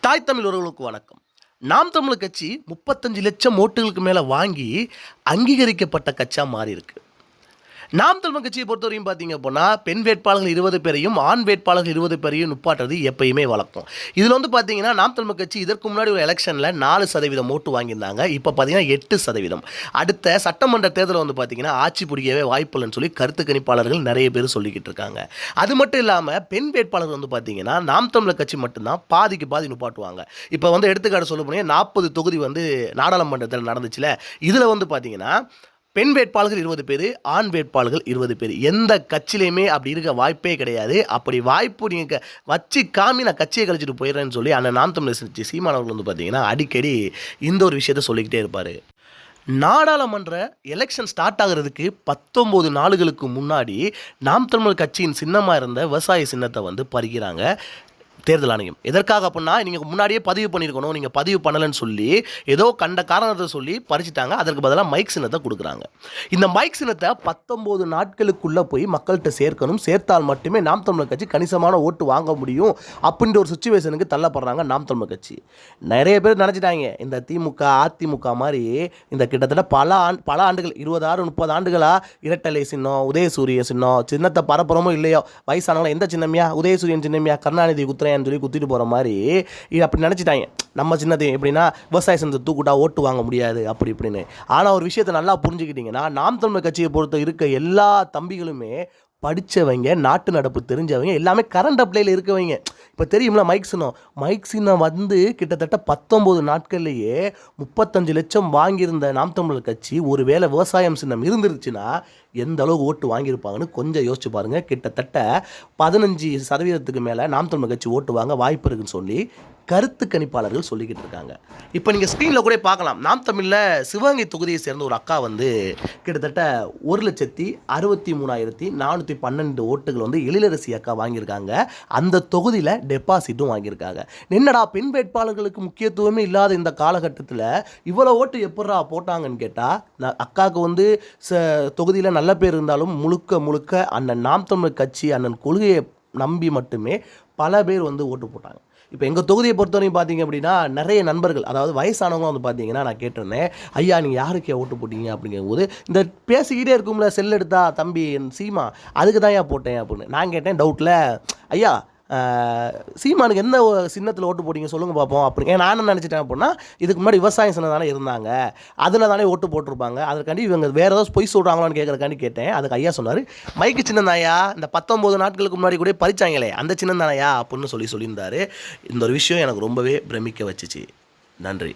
தாய் தமிழ் உறவுகளுக்கு வணக்கம். நாம் தமிழ் கட்சி முப்பத்தஞ்சு லட்சம் ஓட்டுகளுக்கு மேலே வாங்கி அங்கீகரிக்கப்பட்ட கட்சியாக மாறி இருக்கு நாம் தமிழ் கட்சியை பொறுத்தவரையும் பார்த்தீங்க அப்படின்னா பெண் வேட்பாளர்கள் இருபது பேரையும் ஆண் வேட்பாளர்கள் இருபது பேரையும் நுப்பாட்டுறது எப்பயுமே வழக்கம். இதில் வந்து பார்த்தீங்கன்னா நாம் தமிழ் கட்சி இதற்கு முன்னாடி ஒரு எலெக்ஷனில் நாலு சதவீதம் ஓட்டு வாங்கியிருந்தாங்க. இப்போ பார்த்தீங்கன்னா எட்டு சதவீதம். அடுத்த சட்டமன்ற தேர்தலில் வந்து பார்த்தீங்கன்னா ஆட்சி பிடிக்கவே வாய்ப்பில்லைன்னு சொல்லி கருத்து கணிப்பாளர்கள் நிறைய பேர் சொல்லிக்கிட்டு இருக்காங்க. அது மட்டும் இல்லாமல் பெண் வேட்பாளர்கள் வந்து பார்த்தீங்கன்னா நாம் தமிழர் கட்சி மட்டும்தான் பாதிக்கு பாதி நுப்பாட்டுவாங்க. இப்போ வந்து எடுத்துக்காட்டு சொல்ல போனீங்க நாற்பது தொகுதி வந்து நாடாளுமன்றத்தில் நடந்துச்சுல. இதில் வந்து பார்த்தீங்கன்னா பெண் வேட்பாளர்கள் இருபது பேர் ஆண் வேட்பாளர்கள் இருபது பேர். எந்த கட்சியிலையுமே அப்படி இருக்க வாய்ப்பே கிடையாது. அப்படி வாய்ப்பு நீங்கள் வச்சு காமி நான் கட்சியை கழிச்சிட்டு போயிடுறேன்னு சொல்லி அந்த நாம் தமிழர் சீமானவர்கள் வந்து பார்த்தீங்கன்னா அடிக்கடி இந்த ஒரு விஷயத்த சொல்லிக்கிட்டே இருப்பார். நாடாளுமன்ற எலெக்ஷன் ஸ்டார்ட் ஆகிறதுக்கு பத்தொம்போது நாளுகளுக்கு முன்னாடி நாம் தமிழர் கட்சியின் சின்னமாக இருந்த விவசாய சின்னத்தை வந்து பறிக்கிறாங்க. தேர்தல் ஆணையம். எதற்காக அப்படின்னா நீங்கள் முன்னாடியே பதிவு பண்ணியிருக்கணும் நீங்கள் பதிவு பண்ணலைன்னு சொல்லி ஏதோ கண்ட காரணத்தை சொல்லி பறிச்சிட்டாங்க. அதற்கு பதிலாக மைக் சின்னத்தை கொடுக்குறாங்க. இந்த மைக் சின்னத்தை பத்தொம்போது நாட்களுக்குள்ளே போய் மக்கள்கிட்ட சேர்க்கணும். சேர்த்தால் மட்டுமே நாம் தமிழர் கட்சி கணிசமான ஓட்டு வாங்க முடியும். அப்படின்ற ஒரு சுச்சுவேஷனுக்கு தள்ளப்படுறாங்க நாம் தமிழர் கட்சி. நிறைய பேர் நினச்சிட்டாங்க இந்த திமுக அதிமுக மாதிரி இந்த கிட்டத்தட்ட பல ஆண்டு பல ஆண்டுகள் இருபது ஆறு முப்பது ஆண்டுகளாக இரட்டலை சின்னம் உதயசூரிய சின்னம் சின்னத்தை பரப்புறமோ இல்லையோ வயசானவங்களும் எந்த சின்னமியா? உதயசூரியன் சின்னமியா கருணாநிதி குத்துறையான்னு சொல்லி குத்திட்டு போகிற மாதிரி இது அப்படி நினச்சிட்டாங்க. நம்ம சின்னது எப்படின்னா விவசாய சின்னத்தை தூக்குட்டா ஓட்டு வாங்க முடியாது அப்படி இப்படின்னு. ஆனால் ஒரு விஷயத்தை நல்லா புரிஞ்சுக்கிட்டிங்கன்னா நாம் தமிழ் கட்சியை பொறுத்த இருக்க எல்லா தம்பிகளுமே படித்தவங்க நாட்டு நடப்பு தெரிஞ்சவங்க எல்லாமே கரண்ட் அப்ளையில் இருக்கவங்க. இப்போ தெரியும்ல மைக் சின்னம் மைக் சின்னம் வந்து கிட்டத்தட்ட பத்தொம்போது நாட்கள்லேயே முப்பத்தஞ்சு லட்சம் வாங்கியிருந்த நாம் தமிழர் கட்சி ஒருவேளை விவசாயம் சின்னம் இருந்துருச்சுன்னா எந்த அளவுக்கு ஓட்டு வாங்கியிருப்பாங்கன்னு கொஞ்சம் யோசிச்சு பாருங்கள் கிட்டத்தட்ட பதினஞ்சு சதவீதத்துக்கு மேலே நாம் தமிழர் கட்சி ஓட்டு வாங்க வாய்ப்பு இருக்குன்னு சொல்லி கருத்து கணிப்பாளர்கள் சொல்லிக்கிட்டு இருக்காங்க. இப்போ நீங்கள் ஸ்க்ரீனில் கூட பார்க்கலாம். நாம் தமிழில் சிவகங்கை தொகுதியை சேர்ந்த ஒரு அக்கா வந்து கிட்டத்தட்ட ஒரு லட்சத்தி அறுபத்தி மூணாயிரத்தி நானூற்றி பன்னெண்டு ஓட்டுகள் வந்து எழிலரசி அக்கா வாங்கியிருக்காங்க. அந்த தொகுதியில் டெபாசிட்டும் வாங்கியிருக்காங்க. என்னடா பெண் வேட்பாளர்களுக்கு முக்கியத்துவமே இல்லாத இந்த காலகட்டத்தில் இவ்வளோ ஓட்டு எப்படா போட்டாங்கன்னு கேட்டால் அக்காவுக்கு வந்து ச தொகுதியில் நல்ல பேர் இருந்தாலும் முழுக்க முழுக்க அண்ணன் நாம் தமிழ் கட்சி அண்ணன் கொள்கையை நம்பி மட்டுமே பல பேர் வந்து ஓட்டு போட்டாங்க. இப்போ எங்கள் தொகுதியை பொறுத்தவரைக்கும் பார்த்தீங்க அப்படின்னா நிறைய நண்பர்கள் அதாவது வயசானவங்க வந்து பார்த்தீங்கன்னா நான் கேட்டிருந்தேன் ஐயா நீங்கள் யாருக்கு ஓட்டு போட்டீங்க? அப்படிங்கும்போது இந்த பேசிக்கிட்டே இருக்கும்ல செல் எடுத்தா தம்பி என் சீமா அதுக்கு தான் ஏன் போட்டேன் அப்படின்னு. நான் கேட்டேன் டவுட்டில் ஐயா சீமானுக்கு எந்த சின்னத்தில் ஓட்டு போட்டிங்க சொல்லுங்கள் பார்ப்போம் அப்படின்னு ஏன் நான் என்ன நினச்சிட்டேன் அப்படின்னா இதுக்கு முன்னாடி விவசாயம் சின்னம் தானே இருந்தாங்க. அதில் தானே ஓட்டு போட்டிருப்பாங்க. அதற்காண்டி இவங்க வேறு ஏதாவது பொய் சொல்கிறாங்களான்னு கேட்குறக்காண்டி கேட்டேன். அதுக்கு ஐயா சொன்னார் மைக்கு சின்னம் தாயா இந்த பத்தொம்போது நாட்களுக்கு முன்னாடி கூட பறிச்சாங்களே. அந்த சின்னந்தானையா அப்படின்னு சொல்லி சொல்லியிருந்தாரு. இந்த ஒரு விஷயம் எனக்கு ரொம்பவே பிரமிக்க வச்சுச்சு. நன்றி.